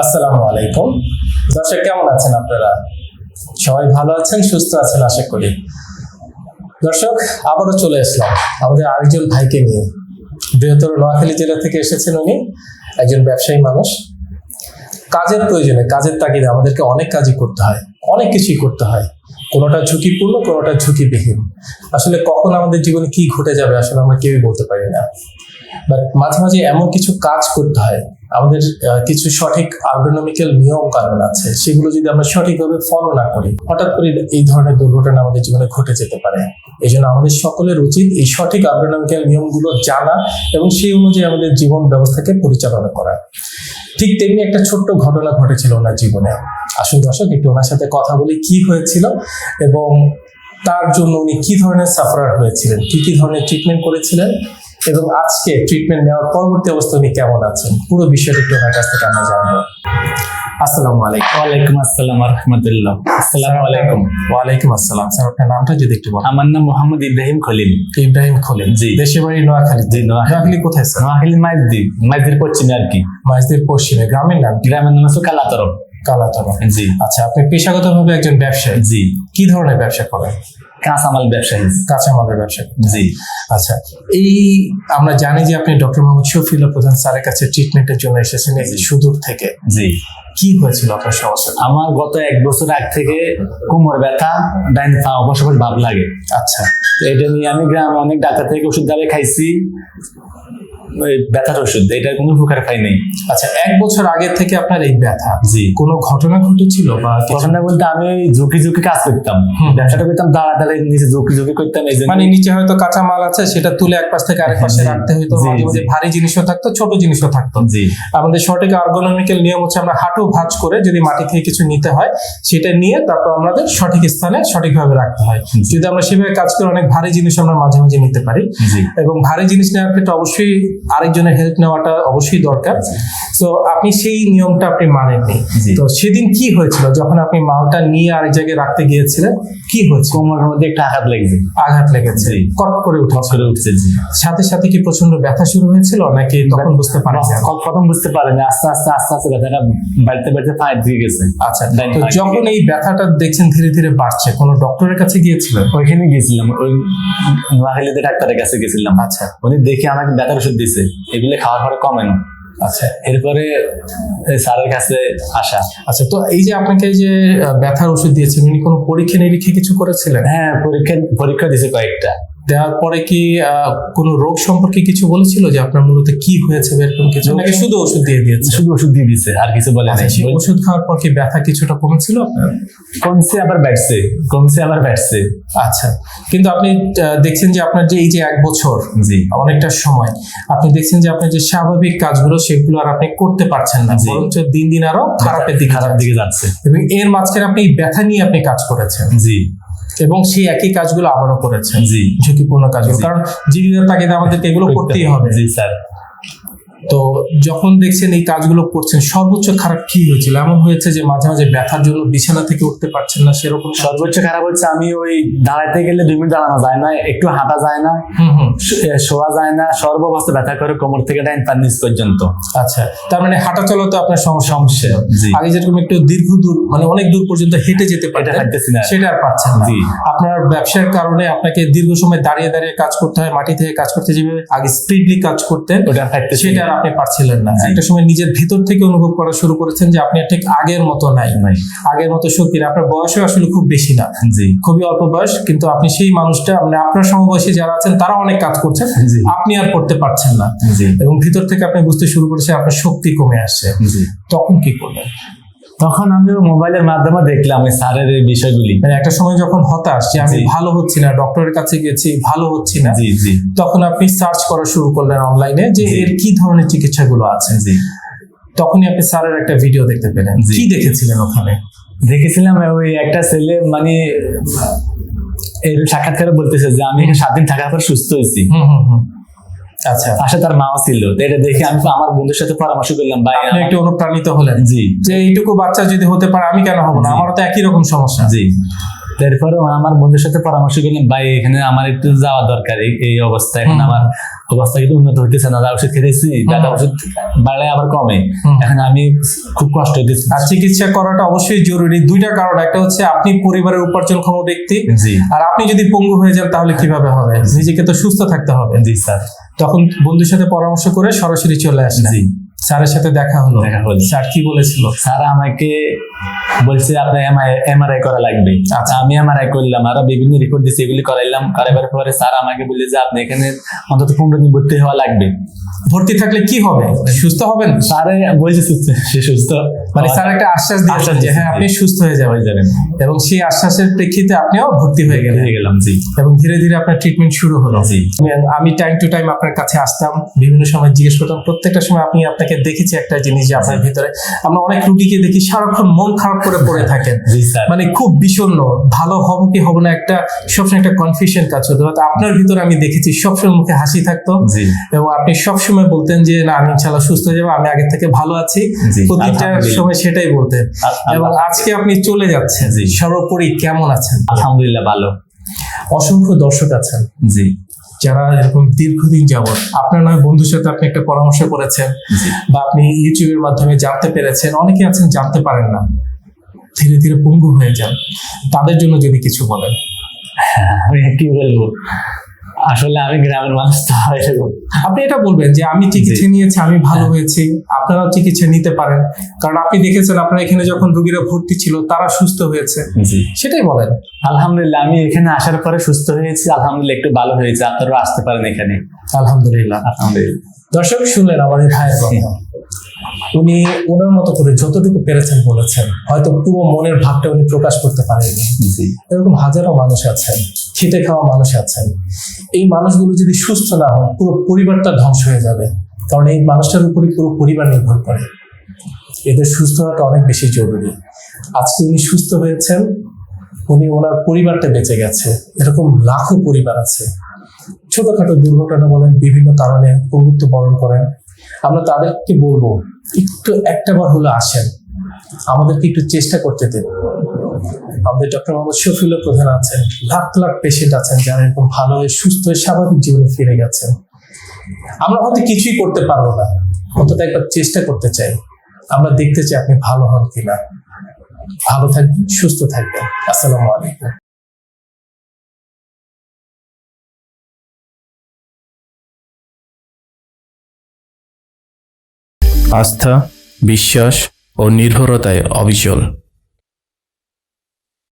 আসসালামু আলাইকুম। দর্শক, কেমন আছেন আপনারা? সবাই ভালো আছেন, সুস্থ আছেন, আশা করি। দর্শক, আবারও চলে আসলাম আমাদের আরেকজন ভাইকে নিয়ে। বৃহত্তর নোয়াখালী জেলা থেকে এসেছেন উনি, একজন ব্যবসায়ী মানুষ। কাজের প্রয়োজনে, কাজের তাগিদে আমাদেরকে অনেক কাজই করতে হয়, অনেক কিছুই করতে হয়। কোনোটা ঝুঁকিপূর্ণ, কোনোটা ঝুঁকিবিহীন। আসলে কখন আমাদের জীবনে কি ঘটে যাবে, আসলে আমরা কেউই বলতে পারি না। বাট মাঝে মাঝে এমন কিছু কাজ করতে হয় আমাদের কিছু সঠিক আর্গোনমিক্যাল নিয়ম কানুন আছে। সেগুলো যদি আমরা সঠিকভাবে ফলো না করি, হঠাৎ করে এই ধরনের দুর্ঘটনা আমাদের জীবনে ঘটে যেতে পারে। এই জন্য আমাদের সকলের উচিত এই সঠিক আর্গোনমিক্যাল নিয়মগুলো জানা এবং সেই অনুযায়ী আমাদের জীবন ব্যবস্থাকে পরিচালনা করা। ঠিক তেমনি একটা ছোট্ট ঘটনা ঘটেছিল ওনার জীবনে। আসুন দর্শক, একটু ওনার সাথে কথা বলি, কি হয়েছিল এবং তার জন্য উনি কি ধরনের সাফারার হয়েছিলেন, কি কি ধরনের ট্রিটমেন্ট করেছিলেন? এবং আজকে ট্রিটমেন্ট নেওয়ার পরবর্তী অবস্থা উনি কেমন আছেন? পুরো বিষয়টা একটু ওনার কাছ থেকে আমরা জানব। আসসালামু আলাইকুম। ওয়ালাইকুম আসসালাম রহমতুল্লাহ। আসসালামু আলাইকুম। ওয়ালাইকুম আসসালাম। স্যার আপনার নামটা যদি একটু বলেন। আমার নাম মোহাম্মদ ইব্রাহিম খলিল। ইব্রাহিম খলিল। জি। দেশের বাড়ি নোয়াখালী। জি, নোয়াখালী। কোথায় স্যার? নোয়াখালী মাইজদি মাইজদির পশ্চিমে আর কি। মাঝদের পশ্চিমে। গ্রামের নাম গ্রামের নাম হচ্ছে কালাতরফ কালাতলা জি। আচ্ছা আপনি পেশাগতভাবে একজন ব্যবসায়ী। জি। কি ধরনের ব্যবসা করেন? কাঁচামাল ব্যবসায়ী কাঁচামালের ব্যবসায়ী জি। আচ্ছা এই আমরা জানি যে আপনি ডক্টর মোহাম্মদ শফিউল্লাহ প্রধান স্যারের কাছে ট্রিটমেন্টের জন্য এসেছেন এই সুদূর থেকে। জি। কি হয়েছিল আপনার সমস্যা? আমার গত এক বছর আগ থেকে কোমর ব্যথা ডাইন পা অবশ্য ভাব লাগে। আচ্ছা। তো এটা নিয়ে আমি গ্রামে অনেক ডাক্তার থেকে ওষুধ দাবে খাইছি। ব্যথার ওষুধ এটার কোনো উপকার পাই নাই। আচ্ছা এক বছর আগে থেকে আপনার এই ব্যথা জি। কোনো ঘটনা ঘটেছিল বা ঘটনা বলতে আমি ওই ঝুঁকি ঝুঁকি কাজ করতাম। ব্যবসাটা করতাম দাঁড়া দাঁড়িয়ে নিচে ঝুঁকি ঝুঁকি করতাম এই মানে নিচে হয়তো কাঁচা মাল আছে সেটা তুলে এক পাশ থেকে আরেক পাশে রাখতে হইতো মাঝে মাঝে ভারী জিনিসও থাকতো ছোট জিনিসও থাকতো। জি। আমাদের সঠিক আর্গোনমিক্যাল নিয়ম হচ্ছে আমরা হাঁটু ভাঁজ করে যদি মাটি থেকে কিছু নিতে হয় সেটা নিয়ে তারপর আমাদের সঠিক স্থানে সঠিকভাবে রাখতে হয়। যদি আমরা সেভাবে কাজ করে অনেক ভারী জিনিস আমরা মাঝে মাঝে নিতে পারি। এবং ভারী জিনিস নেওয়ার ক্ষেত্রে অবশ্যই আরেকজনের হেল্প নেওয়াটা অবশ্যই দরকার। তো আপনি সেই নিয়মটা আপনি মানেননি। তো সেদিন কি হয়েছিল? যখন আপনি মালটা নিয়ে আরেক জায়গায় রাখতে গিয়েছিলেন কি হয়েছে কোমরের মধ্যে একটা আঘাত লেগেছে। আঘাত লেগেছে। কট করে উঠে করে উঠছে সাথে সাথে কি প্রচণ্ড ব্যথা শুরু হয়েছিল নাকি তখন বুঝতে পারেন প্রথম বুঝতে পারেনি আস্তে আস্তে আস্তে আস্তে ব্যথাটা বাড়তে বাড়তে পায়ে দিয়ে গেছে। আচ্ছা তো যখন এই ব্যথাটা দেখছেন ধীরে ধীরে বাড়ছে কোনো ডক্টরের কাছে গিয়েছিলেন? ওইখানে গেছিলাম ওই নোয়াখালীতে ডাক্তারের কাছে গেছিলাম আচ্ছা। উনি দেখে আমাকে ব্যথার ওষুধ দিছে এগুলো খাওয়ার পরে কমে না। আচ্ছা। এরপরে এই স্যারের কাছে আসা। আচ্ছা তো এই যে আপনাকে যে ব্যথার ওষুধ দিয়েছেন উনি কোনো পরীক্ষা নিরীক্ষা কিছু করেছিলেন? হ্যাঁ পরীক্ষা পরীক্ষা দিয়েছে কয়েকটা। দেওয়ার পরে কি কোনো রোগ সম্পর্কে কিছু বলেছিল যে আপনার মূলত কি হয়েছে এরকম কিছু? নাকি শুধু ওষুধ দিয়ে দিয়েছে। শুধু ওষুধ দিয়ে দিয়েছে আর কিছু বলে আচ্ছা, নাই। ওষুধ খাওয়ার পর কি ব্যথা কিছুটা কমেছিল? আপনার কমছে আবার ব্যাটছে কমছে আবার ব্যাটছে আচ্ছা কিন্তু আপনি দেখছেন যে আপনার যে এই যে এক বছর জি। অনেকটা সময় আপনি দেখছেন যে আপনার যে স্বাভাবিক কাজগুলো সেগুলো আর আপনি করতে পারছেন না। বরঞ্চ দিন দিন আরও খারাপের দিকে খারাপ দিকে যাচ্ছে। এবং এর মাঝখানে আপনি এই ব্যথা নিয়ে আপনি কাজ করেছেন। জি। এবং সেই একই কাজগুলো আবারও করেছেন। জি। ঝুঁকিপূর্ণ কাজগুলো। কারণ জীবিকার তাগিদে আমাদেরকে এগুলো করতেই হবে। জি স্যার। তো যখন দেখছেন এই কাজগুলো করছেন সর্বোচ্চ খারাপ কি হয়েছিল? এমন হয়েছে যে মাঝে মাঝে ব্যথার জন্য বিছানা থেকে উঠতে পারছেন না সেরকম সর্বোচ্চ খারাপ হচ্ছে আমি ওই দাঁড়াইতে গেলে দুই মিনিট দাঁড়ানো যায় না একটু হাঁটা যায় না হুম হুম। শোয়া যায় না সর্বাবস্থা ব্যথা করে কোমর থেকে ডাইন পার নিচ পর্যন্ত। আচ্ছা তার মানে হাঁটা চলা তো আপনার সমস্যা। আগে যেরকম একটু দীর্ঘ দূর মানে অনেক দূর পর্যন্ত হেঁটে যেতে পারতেন সেটা আর পারছেন না। জি। আপনার ব্যবসার কারণে আপনাকে দীর্ঘ সময় দাঁড়িয়ে দাঁড়িয়ে কাজ করতে হয় মাটি থেকে কাজ করতে যেভাবে আগে স্পিডলি কাজ করতেন ওটা সেটা আর আপনি পারছিলেন না। একটা সময় নিজের ভিতর থেকে অনুভব করা শুরু করেছেন যে আপনি ঠিক আগের মতো নাই। আগের মতো শক্তি না। আপনার বয়সও আসলে খুব বেশি না। জি। খুবই অল্প বয়স কিন্তু আপনি সেই মানুষটা মানে আপনার সমবয়সী যারা আছেন তারা অনেক কাজ করছেন। জি। আপনি আর করতে পারছেন না। জি। এবং ভিতর থেকে আপনি বুঝতে শুরু করেছেন আপনার শক্তি কমে আসছে। তখন কি করলেন তখন আমি ওই মোবাইলের মাধ্যমে দেখলাম এই স্যারের এই বিষয়গুলি। মানে একটা সময় যখন হতাশ যে আমি ভালো হচ্ছি না ডক্টরের কাছে গেছি ভালো হচ্ছি না জি জি। তখন আপনি সার্চ করা শুরু করলেন অনলাইনে যে এর কি ধরনের চিকিৎসাগুলো আছে। জি। তখনই আপনি স্যারের একটা ভিডিও দেখতে পেলেন। কি দেখেছিলেন ওখানে? দেখেছিলাম ওই একটা ছেলে মানে এই সাক্ষাৎকারে বলতেছে যে আমি সাত দিন থাকার পর সুস্থ হয়েছি। হুম হুম হুম। আচ্ছা। আশা তার মাও ছিল। তো এটা দেখে আমি তো আমার বন্ধুর সাথে পরামর্শ করলাম ভাই আপনি একটু অনুপ্রাণিত হলেন। জি। যে এইটুকু বাচ্চা যদি হতে পারে আমি কেন হব না। আমারও তো একই রকম সমস্যা। জি। তারপরে আমার বন্ধুর সাথে পরামর্শ করলাম ভাই এখানে আমার একটু যাওয়া দরকার এই- অবস্থা এখন আমার অবস্থা কিন্তু উন্নত হইতেছে না যা ওষুধ খেতেছি যাতে ওষুধ বাড়লে আবার কমে। এখন আমি খুব কষ্ট হইতেছি। আর চিকিৎসা করাটা অবশ্যই জরুরি। দুইটা কারণ একটা হচ্ছে আপনি পরিবারের উপার্জন উপার্জনক্ষম ব্যক্তি জি। আর আপনি যদি পঙ্গু হয়ে যান তাহলে কীভাবে হবে? নিজেকে তো সুস্থ থাকতে হবে। জি স্যার। তখন বন্ধুর সাথে পরামর্শ করে সরাসরি চলে আসলেন জি। স্যারের সাথে দেখা হলো। দেখা হলো। স্যার কি বলেছিল? স্যার আমাকে বলছে আপনার এমআরআই করা লাগবে। আচ্ছা। আমি এমআরআই করলাম আরও বিভিন্ন রিপোর্ট দিছি এগুলি করাইলাম। করাইবার পরে স্যার আমাকে বললে যে আপনি এখানে অন্তত পনেরো দিন ভর্তি হওয়া লাগবে। ভর্তি থাকলে কি হবে? সুস্থ হবেন? স্যারে বলছে সুস্থ সে সুস্থ। মানে স্যার একটা আশ্বাস দিয়েছেন যে হ্যাঁ আপনি সুস্থ হয়ে যাবেন। এবং সেই আশ্বাসের প্রেক্ষিতে আপনিও ভর্তি হয়ে গেলেন। গেলাম জি। এবং ধীরে ধীরে আপনার ট্রিটমেন্ট শুরু হলো। জি। আমি- টাইম টু টাইম আপনার কাছে আসতাম বিভিন্ন সময় জিজ্ঞেস করতাম প্রত্যেকটা সময় আপনি আপনাকে দেখেছি একটা জিনিস যে আপনার ভিতরে আমরা অনেক রুগীকে দেখি সারাক্ষণ মন খারাপ করে পড়ে থাকেন। মানে খুব বিষণ্ণ ভালো হব কি হব না একটা সবসময় একটা কনফিউশন কাজ হতো But আপনার ভিতরে আমি দেখেছি সবসময় মুখে হাসি থাকতো। জি। এবং আপনি সবসময় বলতেন যে না আমি ইনশাল্লাহ সুস্থ হয়ে যাব আমি আগে থেকে ভালো আছি। প্রতিটা। সময় সেটাই বলতেন আল- এবং আজকে আপনি চলে যাচ্ছেন। জি। সর্বোপরি কেমন আছেন? আলহামদুলিল্লাহ ভালো। অসংখ্য দর্শক আছেন। জি। যারা এরকম দীর্ঘদিন যাবত আপনার নয় বন্ধুর সাথে আপনি একটা পরামর্শ করেছেন বা আপনি ইউটিউবের মাধ্যমে জানতে পেরেছেন অনেকে আছেন জানতে পারেন না। ধীরে ধীরে পঙ্গু হয়ে যান। তাদের জন্য যদি কিছু বলেন। হ্যাঁ আমি কি বলব আসলে আমি গ্রামের মানুষ তো আপনি এটা বলবেন যে আমি চিকিৎসা নিয়েছি আমি ভালো হয়েছি আপনারাও চিকিৎসা নিতে পারেন। কারণ আপনি দেখেছেন আপনার এখানে যখন রোগীরা ভর্তি ছিল তারা সুস্থ হয়েছে। সেটাই বলেন। আলহামদুলিল্লাহ আমি এখানে আসার পরে সুস্থ হয়েছি আলহামদুলিল্লাহ একটু ভালো হয়েছে আপনারাও আসতে পারেন এখানে। আলহামদুলিল্লাহ। আলহামদুলিল্লাহ। দর্শক শুনলেন আমার এই ভাইয়ের কথা। উনি ওনার মতো করে যতটুকু পেরেছেন বলেছেন। হয়তো পুরো মনের ভাবটা উনি প্রকাশ করতে পারেননি। এরকম হাজারো মানুষ আছেন। খেটে খাওয়া মানুষ আছেন এই মানুষগুলো যদি সুস্থ না হয়, পুরো পরিবারটা ধ্বংস হয়ে যাবে। কারণ এই মানুষটার উপরে পুরো পরিবার নির্ভর করে। এদের সুস্থ হওয়াটা অনেক বেশি জরুরি। আজকে উনি সুস্থ হয়েছেন, উনি ওনার পরিবারটা বেঁচে গেছে। এরকম লাখো পরিবার আছে। ছোটখাটো দুর্ঘটনা বলেন, বিভিন্ন কারণে প্রভুত্ব বরণ করেন। আমরা তাদেরকে বলব, একটু একটাবার হলে আসেন। আমাদেরকে একটু চেষ্টা করতে দেন। আমাদের ডক্টর মোহাম্মদ শফিউল্লাহ প্রধান আছেন, লাখ লাখ পেশেন্ট আছেন যারা এরকম ভালো হয়ে সুস্থ হয়ে স্বাভাবিক জীবনে ফিরে গেছেন। আমরা হয়তো কিছুই করতে পারব না, অন্তত একবার চেষ্টা করতে চাই। আমরা দেখতে চাই আপনি ভালো হন কিনা। ভালো থাকবেন, সুস্থ থাকবেন। আসসালামু আলাইকুম। আস্থা, বিশ্বাস ও নির্ভরতায় অবিচল।